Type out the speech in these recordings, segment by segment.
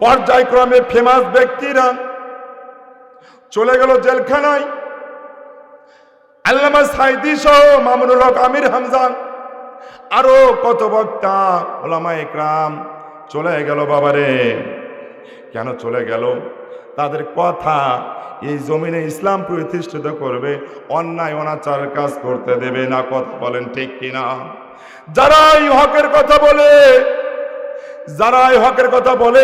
পর্যায়ক্রমে ফেমাস ব্যক্তিরা চলে গেল জেলখানায়। আল্লামা সাইদি সহ মামুনুল হক আমির হামজান আরও কত বক্তা ওলামা একরাম চলে গেল বাবারে। কেন চলে গেল? তাদের কথা এই জমিনে ইসলাম প্রতিষ্ঠিত করবে, অন্যায় অনাচার কাজ করতে দেবে না, কথা বলেন ঠিক কিনা? যারা এই হকের কথা বলে, যারাই হকের কথা বলে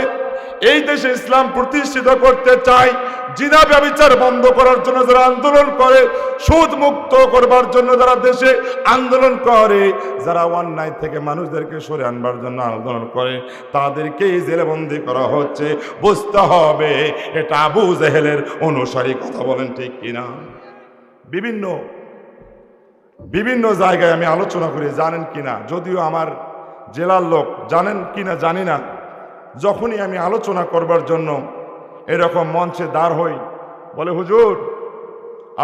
এই দেশে ইসলাম প্রতিষ্ঠিত করতে চাই। জিনা ব্যবচার বন্ধ করার জন্য যারা আন্দোলন করে, সুদ মুক্ত করবার জন্য যারা দেশে আন্দোলন করে, যারা অন্যায় থেকে মানুষদেরকে সরে আনবার জন্য আন্দোলন করে, তাদেরকেই জেলেবন্দি করা হচ্ছে। বুঝতে হবে, এটা আবু জেহেলের অনুসারী কথা বলেন ঠিক কিনা। বিভিন্ন বিভিন্ন জায়গায় আমি আলোচনা করি, জানেন কিনা? যদিও আমার জেলার লোক জানেন কিনা জানি না। যখনই আমি আলোচনা করবার জন্য এরকম মঞ্চে দাঁড় হই, বলে, হুজুর,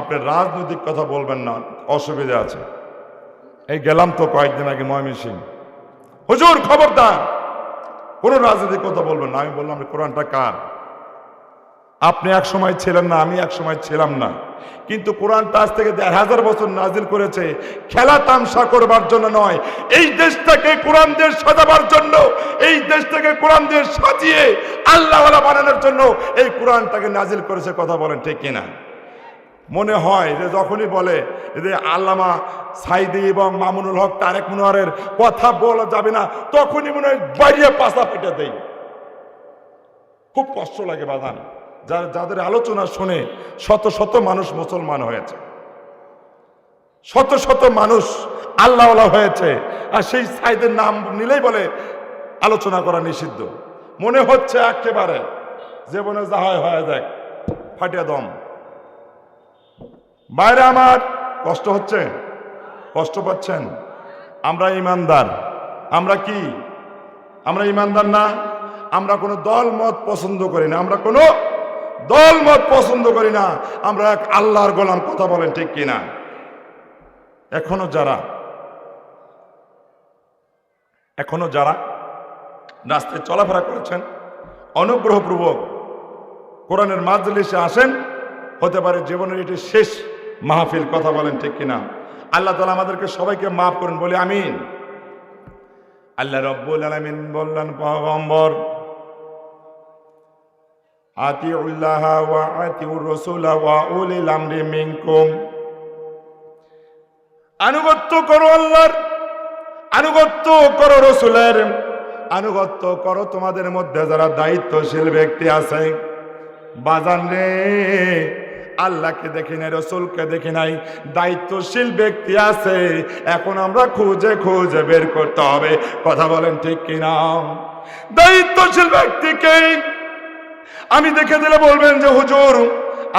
আপনি রাজনৈতিক কথা বলবেন না, অসুবিধা আছে। এই গেলাম তো কয়েকদিন আগে ময়মনসিং হুজুর, খবরদার, কোনো রাজনৈতিক কথা বলবেন না। আমি বললাম কোরআনটা কার? আপনি এক সময় ছিলেন না, আমি এক সময় ছিলাম না। কিন্তু কোরআনটা আজ থেকে দেড় হাজার বছর নাজিল করেছে, খেলা তামসা করবার জন্য নয়, এই দেশটাকে কোরআন দেশ সাজাবার জন্য, এই দেশটাকে কোরআন দেশ সাজিয়ে আল্লাহওয়ালা বানানোর জন্য এই কোরআনটাকে নাজিল করেছে, কথা বলেন ঠিক কিনা? মনে হয় যে যখনই বলে যে আল্লামা সাইদি এবং মামুনুল হক তারেক মনোয়ারের কথা বলা যাবে না, তখনই মনে হয় বাইরে পাশা পেটে দেয়। খুব কষ্ট লাগে বাদান যার যাদের আলোচনা শুনে শত শত মানুষ মুসলমান হয়েছে। শত শত মানুষ আল্লাহ হয়েছে। আর সেই সাইদের নাম নিলেই বলে, আলোচনা করা নিষিদ্ধ। মনে হচ্ছে একেবারে জীবনে যা হয় হয়ে দেখ ফাটিয়া দম। বাইরে আমার কষ্ট হচ্ছে? কষ্ট পাচ্ছেন? আমরা ইমানদার। আমরা কি? আমরা ইমানদার না? আমরা কোনো দল মত পছন্দ করি না। আমরা কোনো দল মত পছন্দ করি না, আমরা এক আল্লাহর গোলাম কথা বলেন ঠিক কিনা? এখনও যারা এখনও যারা রাস্তায় চলাফেরা করেছেন, অনুগ্রহপূর্বক কোরআনের মাজলিসে আসেন, হতে পারে জীবনের এটি শেষ মাহফিল কথা বলেন ঠিক কিনা? আল্লাহ তালা আমাদেরকে সবাইকে মাফ করুন, বলে আমিন। আল্লাহ রব্বুল আলমিন বললেন, পয়গম্বর ওয়া আতিউর রাসূল ওয়া উলিল আমরি মিনকুম। আনুগত্য করো আল্লাহর, আনুগত্য করো রসুলের, আনুগত্য করো তোমাদের মধ্যে যারা দায়িত্বশীল ব্যক্তি আছে। বাজান রে, আল্লাহকে দেখি নাই, রসুলকে দেখি নাই, দায়িত্বশীল ব্যক্তি আছে, এখন আমরা খুঁজে খুঁজে বের করতে হবে। কথা বলেন ঠিক কিনা? দায়িত্বশীল ব্যক্তিকে আমি দেখে দিলে বলবেন যে, হুজুর,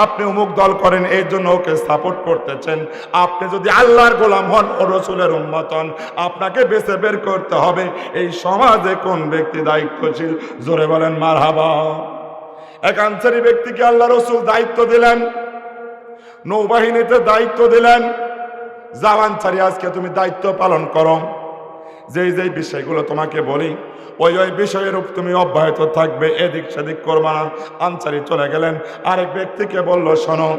আপনি অমুক দল করেন এই জন্য ওকে সাপোর্ট করতেছেন। আপনি যদি আল্লাহর গোলাম হন, ও রসুলের উন্মতন আপনাকে বেছে বের করতে হবে। এই সমাজে কোন ব্যক্তি দায়িত্বশীল? জোরে বলেন মার হাবা এক আনসারি ব্যক্তিকে আল্লাহ রসুল দায়িত্ব দিলেন, নৌবাহিনীতে দায়িত্ব দিলেন। জাওয়ানসারি আজকে তুমি দায়িত্ব পালন করো। যেই যেই বিষয়গুলো তোমাকে বলি ওই ওই বিষয়ের তুমি অব্যাহত থাকবে, এদিক সেদিক করবা আনসারি চলে গেলেন। আরেক ব্যক্তিকে বলল, শোনো,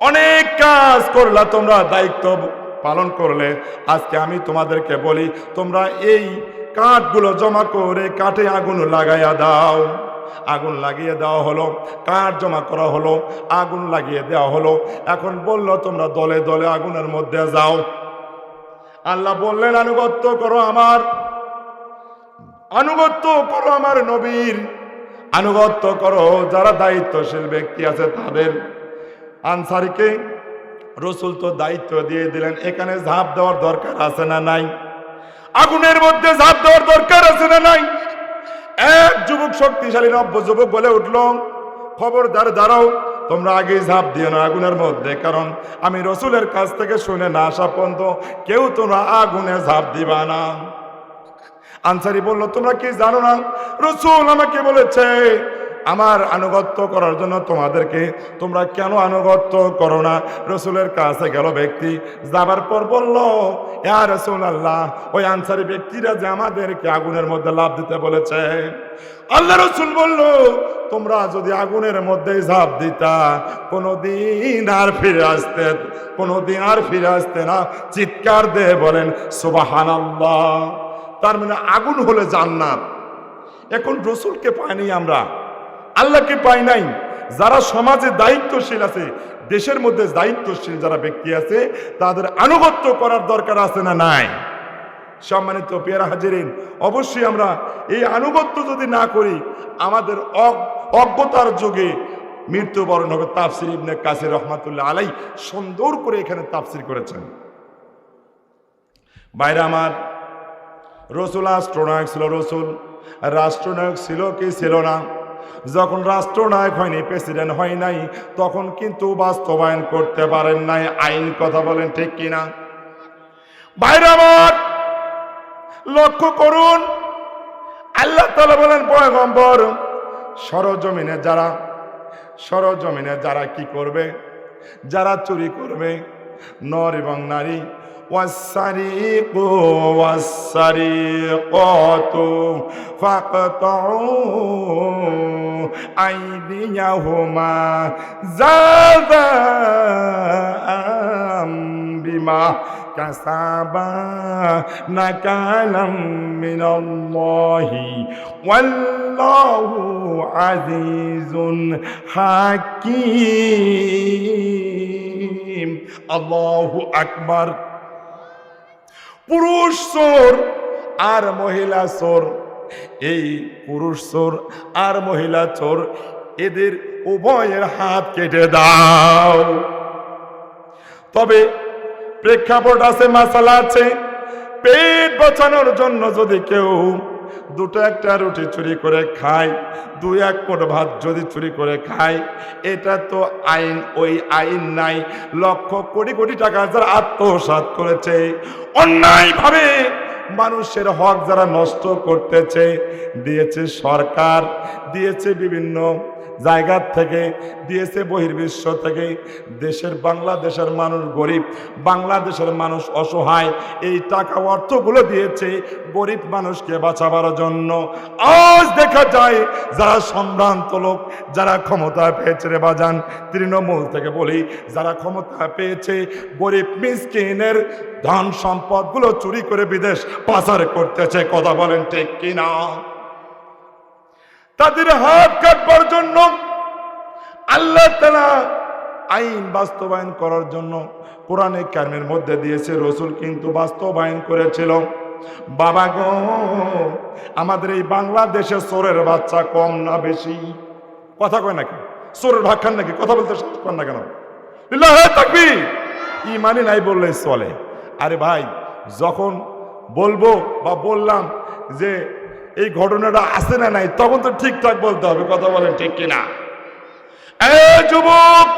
অনেক কাজ করলা তোমরা, দায়িত্ব পালন করলে। আজকে আমি তোমাদেরকে বলি, তোমরা এই কাঠগুলো জমা করে কাঠে আগুন লাগাইয়া দাও। আগুন লাগিয়ে দেওয়া হলো, কাঠ জমা করা হলো, আগুন লাগিয়ে দেওয়া হলো। এখন বলল, তোমরা দলে দলে আগুনের মধ্যে যাও। আল্লাহ বললেন, আনুগত্য করো আমার। আনুগত্য করো আমার নবীর। আনুগত্য করো, যারা দায়িত্বশীল ব্যক্তি আছে তাদের। আনসারিকে রসুল তো দায়িত্ব দিয়ে দিলেন, এখানে ঝাঁপ দেওয়ার দরকার আছে না নাই? আগুনের মধ্যে ঝাঁপ দেওয়ার দরকার আছে না নাই? এক যুবক শক্তিশালী নব্য যুবক বলে উঠল, খবরদার, দাঁড়াও, তোমরা আগে ঝাঁপ দিও না আগুনের মধ্যে, কারণ আমি রসুলের কাছ থেকে শুনে না আসা পর্যন্ত কেউ তোমরা আগুনে ঝাঁপ দিবা না। আনসারি বলল, তোমরা কি জানো না? রসুল আমাকে বলেছে, আমার আনুগত্য করার জন্য তোমাদেরকে, তোমরা কেন আনুগত্য করো না? রসুলের কাছে গেল ব্যক্তি, যাবার পর বলল, ইয়া রসুল আল্লাহ ওই আনসারি ব্যক্তিরা যে আমাদেরকে আগুনের মধ্যে লাভ দিতে বলেছে। আল্লাহ রসুল বলল, তোমরা যদি আগুনের মধ্যে ঝাঁপ দিতা, কোনোদিন আর ফিরে আসতে, কোনোদিন আর ফিরে আসতে না। চিৎকার দিয়ে বলেন সুবাহান তার মানে আগুন হলে জান্নাত। এখন রসুলকে পাইনি আমরা। আল্লাহকে পাই নাই। যারা সমাজে দায়িত্বশীল আছে, দেশের মধ্যে দায়িত্বশীল যারা ব্যক্তি আছে, তাদের আনুগত্য করার দরকার আছে না নাই? সম্মানিত পেয়ারা হাজিরিন, অবশ্যই আমরা এই আনুগত্য যদি না করি, আমাদের অজ্ঞতার যুগে মৃত্যুবরণ হবে তাফসির ইবনে কাসির রহমাতুল্লাহ আলাই সুন্দর করে এখানে তাফসির করেছেন। বাইরে আমার রসুল রাষ্ট্রনায়ক ছিল রসুল। রাষ্ট্রনায়ক ছিল কি ছিল না? যখন রাষ্ট্রনায়ক হয়নি, প্রেসিডেন্ট হয় নাই, তখন কিন্তু বাস্তবায়ন করতে পারেন নাই। আইন কথা বলেন ঠিক কিনা বাইরে আমার লক্ষ্য করুন। আল্লাহ তালা বলেন, পয়গম্বর, সরজমিনে যারা সরজমিনে যারা কি করবে? যারা চুরি করবে, নর এবং নারী والسريق والسريقات فاقطعوا أيديهما جزاء بما كسبا نكالا من الله والله عزيز حكيم الله أكبر পুরুষ চোর আর মহিলা চোর। এই পুরুষ চোর আর মহিলা চোর, এদের উভয়ের হাত কেটে দাও। তবে প্রেক্ষাপট আছে, মাসালা আছে, পেট বাঁচানোর জন্য যদি কেউ দুটো একটা রুটি চুরি করে খায় দু এক কোট ভাত যদি চুরি করে খায়, এটা তো আইন, ওই আইন নাই। লক্ষ কোটি কোটি টাকা যারা আত্মসাত করেছে, অন্যায়ভাবে মানুষের হক যারা নষ্ট করতেছে, দিয়েছে সরকার, দিয়েছে বিভিন্ন জায়গার থেকে, দিয়েছে বহির্বিশ্ব থেকে। দেশের বাংলাদেশের মানুষ গরিব, বাংলাদেশের মানুষ অসহায়। এই টাকা অর্থগুলো দিয়েছে গরিব মানুষকে বাঁচাবার জন্য। আজ দেখা যায় যারা সম্ভ্রান্ত লোক, যারা ক্ষমতা পেয়েছে রে বাজান, তৃণমূল থেকে বলি, যারা ক্ষমতা পেয়েছে গরিব মিসকিনের ধন সম্পদগুলো চুরি করে বিদেশ পাচার করতেছে, কথা বলেন ঠিক কিনা? তাদের হাত কাটবার জন্য আল্লাহ তালা আইন বাস্তবায়ন করার জন্য কোরআনে কার্মের মধ্যে দিয়েছে, রসুল কিন্তু বাস্তবায়ন করেছিল। বাবা গো, আমাদের এই বাংলাদেশে চোরের বাচ্চা কম না বেশি? কথা কয় নাকি? ভাগ খান নাকি? কথা বলতে পান না কেন? থাকবি তাকবীর! ইমানি নাই বললে চলে। আরে ভাই, যখন বলব বা বললাম যে এই ঘটনাটা আছে না নাই, তখন তো ঠিকঠাক বলতে হবে, কথা বলেন ঠিক কিনা? যুবক,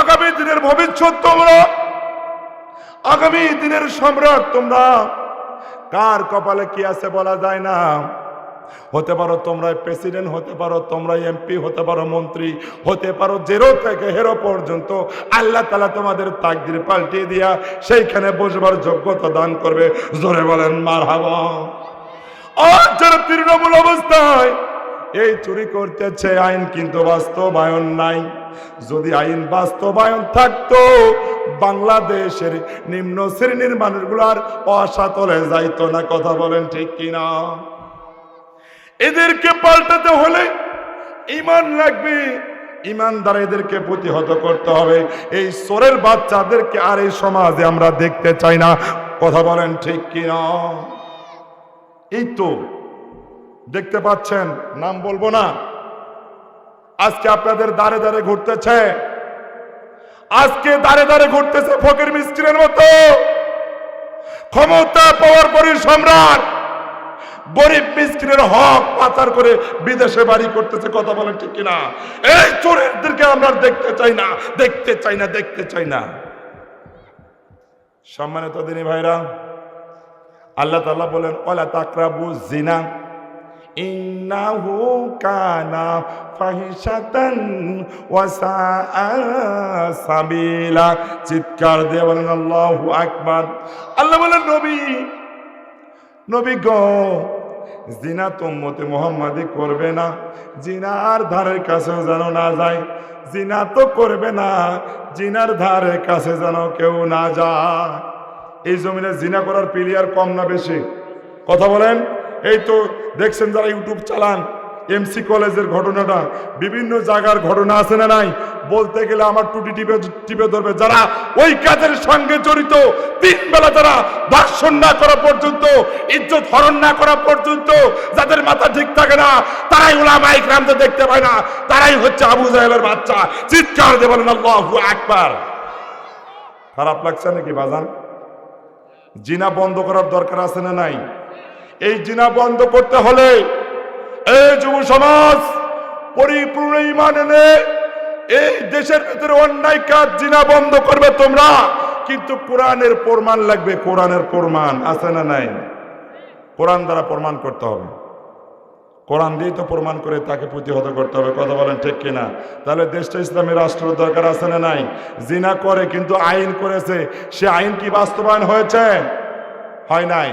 আগামী দিনের ভবিষ্যৎ তোমরা, আগামী দিনের সম্রাট তোমরা, কার কপালে কি আছে বলা যায় না? হতে পারো তোমরা প্রেসিডেন্ট, হতে পারো তোমরা এমপি, হতে পারো মন্ত্রী, হতে পারো জেরো থেকে হেরো পর্যন্ত, আল্লাহ তালা তোমাদের তাকদির পাল্টিয়ে দিয়া সেইখানে বসবার যোগ্যতা দান করবে। জোরে বলেন মার আর যারা তৃণমূল অবস্থায় এই চুরি করতেছে, আইন কিন্তু বাস্তবায়ন নাই। যদি আইন বাস্তবায়ন থাকতো, বাংলাদেশের নিম্ন শ্রেণির মানুষগুলো আর অসাতলে যাইতো না, কথা বলেন ঠিক কিনা? এদেরকে পাল্টাতে হলে ইমান লাগবে। ইমান দ্বারা এদেরকে প্রতিহত করতে হবে। এই সোরের বাচ্চাদেরকে আর এই সমাজে আমরা দেখতে চাই না, কথা বলেন ঠিক কিনা? এই তো দেখতে পাচ্ছেন, নাম বলব না। আজকে আপনাদের দাঁড়ে দাঁড়ে ঘুরতেছে। আজকে দাঁড়ে দাঁড়ে ঘুরতেছে ফকির মিস্ত্রির মতো। ক্ষমতা পাওয়ার পরই সম্রাট। গরিব মিস্ত্রির হক পাচার করে বিদেশে বাড়ি করতেছে, কথা বলেন ঠিক কিনা? এই চোরেরদেরকে আমরা দেখতে চাই না, দেখতে চাই না, দেখতে চাই না। সম্মানিত দিনী ভাইরা আল্লাহ তাআলা বলেন ওলা তাকরাবু জিনা ইন্নাহু কানা ফাহিশাতান ওয়া সাআ সাবিলা। চিৎকার দিয়ে বলেন, আল্লাহু বলেন, নবী জিনা তোম্মতে মোহাম্মদী করবে না জিনার ধারের কাছেও যেন না যায় জিনা তো করবে না জিনার ধারের কাছে যেন কেউ না যায়। এই জমিনে জিনা করার প্লেয়ার কম না বেশি। কথা বলেন? এই তো দেখছেন যারা ইউটিউব চালান, এমসি কলেজের ঘটনাটা, বিভিন্ন জায়গার ঘটনা আছে না নাই? বলতে গেলে আমার টুটি টিপে টিপে ধরবে। যারা ওই কাজের সঙ্গে জড়িত, তিন বেলা যারা দর্শন না করা পর্যন্ত, ইজ্জত হরণ না করা পর্যন্ত, যাদের মাথা ঠিক থাকে না, তারাই ওলামা ইকরামদের দেখতে পায় না। তারাই হচ্ছে আবু জাহেলের বাচ্চা। চিৎকার দিয়ে বলেন, আল্লাহু আকবার। খারাপ লাগছে নাকি বাজান? জিনা বন্ধ করার দরকার আছে না নাই? এই জিনা বন্ধ করতে হলে এই যুব সমাজ পরিপূর্ণ ইমান এনে এই দেশের ভেতরে অন্যায় কাজ জিনা বন্ধ করবে তোমরা। কিন্তু কোরআনের প্রমাণ লাগবে, কোরআনের প্রমাণ আছে না নাই? কোরআন দ্বারা প্রমাণ করতে হবে। কোরআন দিয়েই তো প্রমাণ করে তাকে প্রতিহত করতে হবে। কথা বলেন ঠিক কিনা? তাহলে দেশটা ইসলামী রাষ্ট্র দরকার আছে না নাই? জিনা করে কিন্তু আইন করেছে। সে আইন কি বাস্তবায়ন হয়েছে? হয় নাই।